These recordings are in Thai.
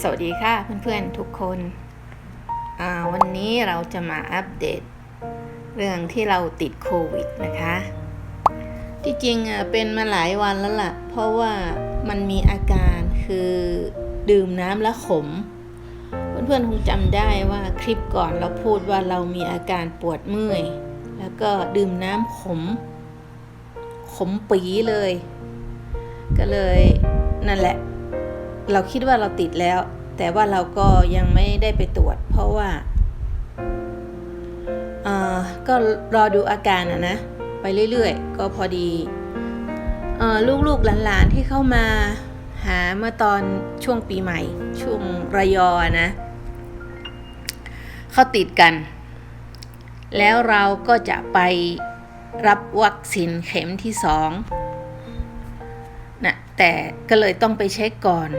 สวัสดีค่ะเพื่อนๆทุกคนวันนี้เราจะมาอัปเดต เรื่องที่เราติดโควิดนะคะ ที่จริงอะเป็นมาหลายวันแล้วล่ะ เพราะว่ามันมีอาการคือดื่มน้ำแล้วขม เพื่อนๆคงจำได้ว่าคลิปก่อนเราพูดว่าเรามีอาการปวดเมื่อย แล้วก็ดื่มน้ำขม ขมปีเลย ก็เลยนั่นแหละ เราคิดว่าเราติดแล้ว แต่ว่าเราก็ยังไม่ได้ไปตรวจ เพราะว่าเออก็รอดูอาการอะนะ ไปเรื่อยๆ ก็พอดีอลูกๆหลานๆที่เข้ามาหาเมื่อตอนช่วงปีใหม่ ช่วงระยอนะเขาติดกัน แล้วเราก็จะไปรับวัคซีนเข็มที่สองนะแต่ก็เลยต้องไปเช็คก่อน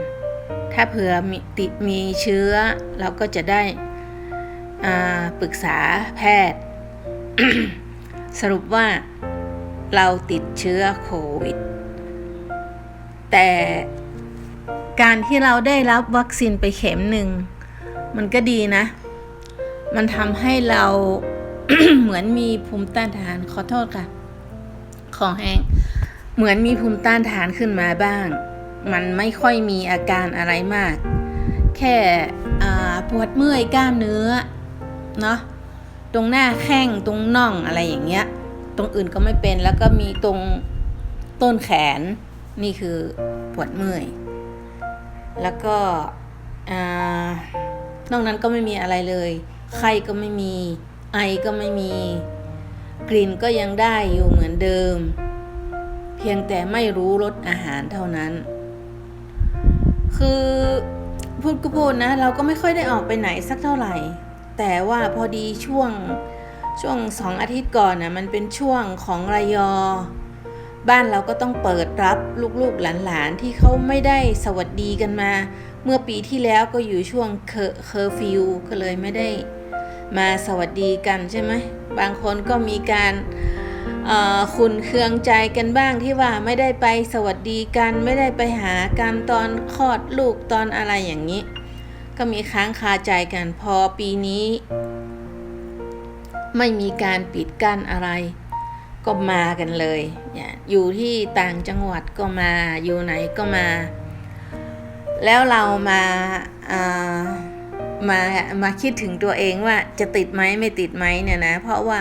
ถ้าเผื่อมีติดมีเชื้อ เราก็จะได้ปรึกษาแพทย์ สรุปว่าเราติดเชื้อโควิด แต่การที่เราได้รับวัคซีนไปเข็มหนึ่ง มันก็ดีนะ มันทำให้เราเหมือนมีภูมิต้านทานขอโทษค่ะ ของแห้งเหมือนมีภูมิต้านทานขึ้นมาบ้าง มันไม่ค่อยมีอาการอะไรมาก แค่ปวดเมื่อยกล้ามเนื้อเนาะตรงหน้าแข้งตรงน่องอะไรอย่างเงี้ย ตรงอื่นก็ไม่เป็นแล้วก็มีตรงต้นแขนนี่คือปวดเมื่อย แล้วก็นอกนั้นก็ไม่มีอะไรเลย ไข้ก็ไม่มีไอก็ไม่มีกลิ่นก็ยังได้อยู่เหมือนเดิม เพียงแต่ไม่รู้รสอาหารเท่านั้น คือพูดก็พูดนะ เราก็ไม่ค่อยได้ออกไปไหนสักเท่าไหร่ แต่ว่าพอดีช่วงช่วงสองอาทิตย์ก่อนนะมันเป็นช่วงของระยอ บ้านเราก็ต้องเปิดรับลูกๆหลานๆที่เขาไม่ได้สวัสดีกันมา เมื่อปีที่แล้วก็อยู่ช่วงเคอร์ฟิวก็เลยไม่ได้มาสวัสดีกันใช่ไหมบางคนก็มีการ คุณเคืองใจกันบ้างที่ว่าไม่ได้ไปสวัสดีกัน ไม่ได้ไปหากันตอนคลอดลูกตอนอะไรอย่างนี้ ก็มีค้างคาใจกันพอปีนี้ ไม่มีการปิดกั้นอะไร ก็มากันเลยเนี่ยอยู่ที่ต่างจังหวัดก็มาอยู่ไหนก็มา แล้วเรามาามามาคิดถึงตัวเองว่าจะติดไหมไม่ติดไหมเนี่ยนะ เพราะว่า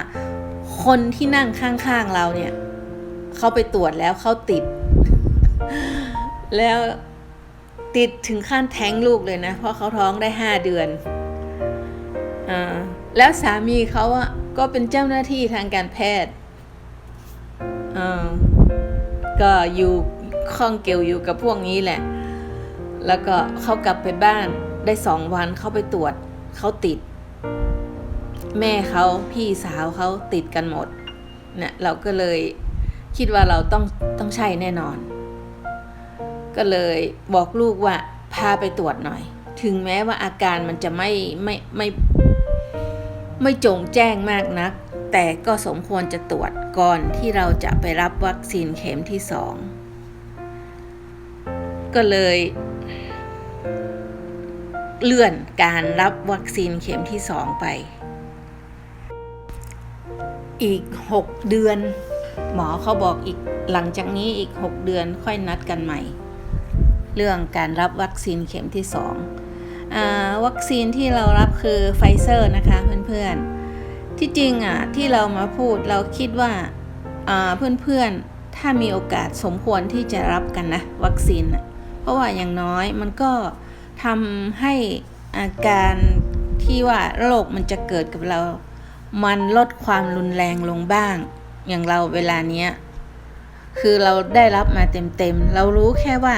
คนที่นั่งข้างๆเราเนี่ยเขาไปตรวจแล้วเขาติด แล้วติดถึงขั้นแท้งลูกเลยนะ เพราะเขาท้องได้ห้าเดือนอแล้วสามีเขาอะก็เป็นเจ้าหน้าที่ทางการแพทย์อ่าก็อยู่ข้องเกี่ยวอยู่กับพวกนี้แหละ แล้วก็เขากลับไปบ้านได้สองวันเขาไปตรวจเขาติด แม่เขาพี่สาวเขาติดกันหมดเนี่ยเราก็เลยคิดว่าเราต้องต้องใช่แน่นอน ก็เลยบอกลูกว่าพาไปตรวจหน่อย ถึงแม้ว่าอาการมันจะไม่ไม่ไม่ไม่จงแจ้งมากนัก แต่ก็สมควรจะตรวจก่อนที่เราจะไปรับวัคซีนเข็มที่สองก็เลยเลื่อนการรับวัคซีนเข็มที่สองไป อีก 6 เดือน หมอเขาบอกอีกหลังจากนี้อีก 6 เดือนค่อยนัดกันใหม่ เรื่องการรับวัคซีนเข็มที่2อวัคซีนที่เรารับคือไฟเซอร์นะคะเพื่อนๆ ที่จริงอะที่เรามาพูดเราคิดว่าเพื่อนๆ ถ้ามีโอกาสสมควรที่จะรับกันนะวัคซีน เพราะว่าอย่างน้อยมันก็ทำให้อาการที่ว่าโรคมันจะเกิดกับเรา มันลดความรุนแรงลงบ้าง อย่างเราเวลาเนี้ยคือเราได้รับมาเต็มๆ เรารู้แค่ว่า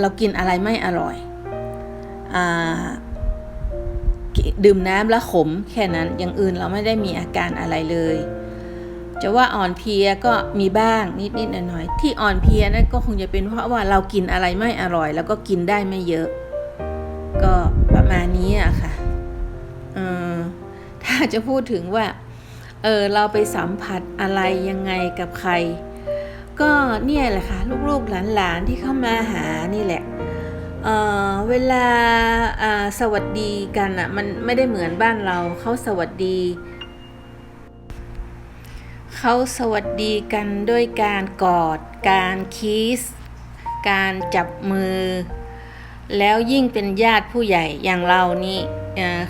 เรากินอะไรไม่อร่อยอดื่มน้ำแล้วขมแค่นั้น อย่างอื่นเราไม่ได้มีอาการอะไรเลย จะว่าอ่อนเพลียก็มีบ้างนิดๆหน่อยๆที่อ่อนเพลียนั่นก็คงจะเป็นเพราะว่าเรากินอะไรไม่อร่อย แล้วก็กินได้ไม่เยอะ ก็ประมาณนี้อะค่ะ ถ้าจะพูดถึงว่า เออเราไปสัมผัสอะไรยังไงกับใคร ก็เนี่ยแหละค่ะลูกๆหลานๆที่เข้ามาหานี่แหละเออเวลาอ่าสวัสดีกันอะมันไม่ได้เหมือนบ้านเราเขาสวัสดีเขาสวัสดีกันด้วยการกอด การคิส การจับมือ แล้วยิ่งเป็นญาติผู้ใหญ่อย่างเรานี่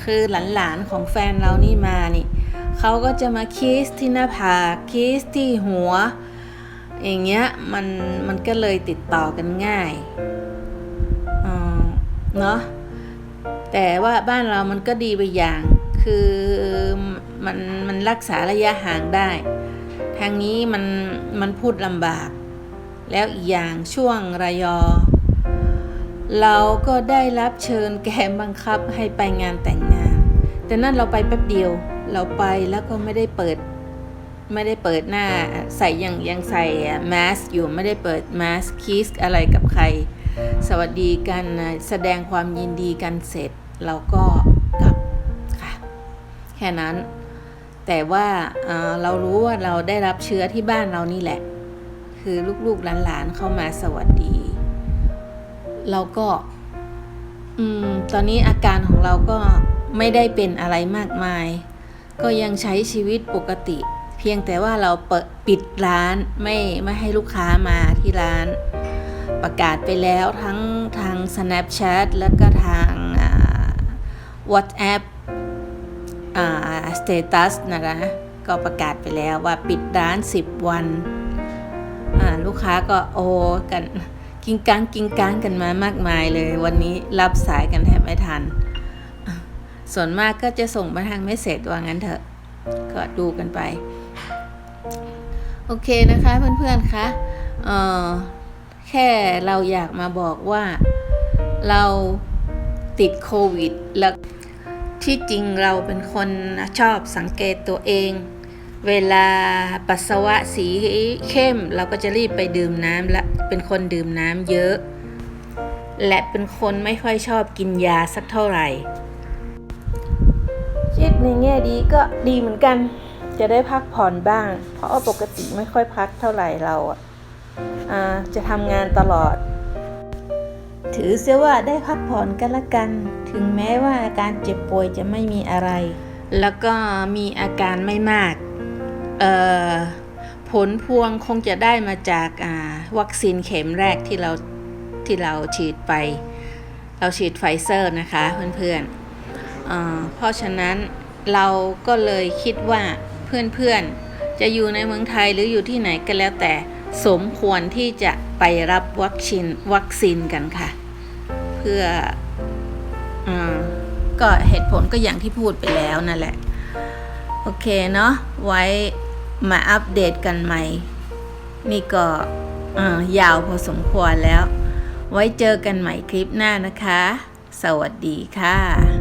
คือหลานๆของแฟนเรานี่มานี่เขาก็จะมาคิสที่หน้าผากคิสที่หัว อย่างเงี้ยมันมันก็เลยติดต่อกันง่ายเนาะแต่ว่าบ้านเรามันก็ดีไปอย่าง คือมันมันรักษาระยะห่างได้ ทางนี้มันมันพูดลำบาก แล้วอีกอย่างช่วงรายอ เราก็ได้รับเชิญแกบังคับให้ไปงานแต่งงาน แต่นั่นเราไปแป๊บเดียว เราไปแล้วก็ไม่ได้เปิด ไม่ได้เปิดหน้าใส่ยังยังใส่แมสอยู่ไม่ได้เปิดแมสคิสอะไรกับใคร สวัสดีกันแสดงความยินดีกันเสร็จ เราก็กลับค่ะแค่นั้น แต่ว่าเอ่อเรารู้ว่าเราได้รับเชื้อที่บ้านเรานี่แหละ คือลูกๆหลานๆเข้ามาสวัสดี เราก็ อืม ตอนนี้อาการของเราก็ไม่ได้เป็นอะไรมากมาย ก็ยังใช้ชีวิตปกติ เพียงแต่ว่าเราเปิดปิดร้านไม่ไม่ให้ลูกค้ามาที่ร้าน ประกาศไปแล้วทั้งทาง Snapchat แล้วก็ทางอ่า WhatsApp อ่า Status นะคะก็ประกาศไปแล้วว่าปิดร้าน 10 วัน ลูกค้าก็โอกัน กิงกังกิงกังกันมามากมายเลย วันนี้รับสายกันแทบไม่ทัน ส่วนมากก็จะส่งมาทางไม่เสร็จว่างั้นเถอะ ก็ดูกันไป โอเคนะคะเพื่อนๆคะเออแค่เราอยากมาบอกว่าเราติดโควิด แล้วที่จริงเราเป็นคนชอบสังเกตตัวเอง เวลาปัสสาวะสีเข้ม เราก็จะรีบไปดื่มน้ำและเป็นคนดื่มน้ำเยอะ และเป็นคนไม่ค่อยชอบกินยาสักเท่าไหร่คิดในแง่ดีก็ดีเหมือนกัน จะได้พักผ่อนบ้าง เพราะปกติไม่ค่อยพักเท่าไหร่เราอะอ่าจะทำงานตลอด ถือเสียว่าได้พักผ่อนกันละกัน ถึงแม้ว่าอาการเจ็บป่วยจะไม่มีอะไร แล้วก็มีอาการไม่มาก ผลพวงคงจะได้มาจากาวัคซีนเข็มแรกที่เราที่เราฉีดไป เราฉีดไฟเซอร์นะคะเพื่อนๆ เพราะฉะนั้นเราก็เลยคิดว่าเพื่อนๆ จะอยู่ในเมืองไทยหรืออยู่ที่ไหนก็แล้วแต่สมควรที่จะไปรับวัคซีนวัคซีนกันค่ะ เพื่ออก็เหตุผลก็อย่างที่พูดไปแล้วนั่นแหละ โอเคเนาะไว้ มาอัปเดตกันใหม่ นี่ก็ยาวพอสมควรแล้ว ไว้เจอกันใหม่คลิปหน้านะคะ สวัสดีค่ะ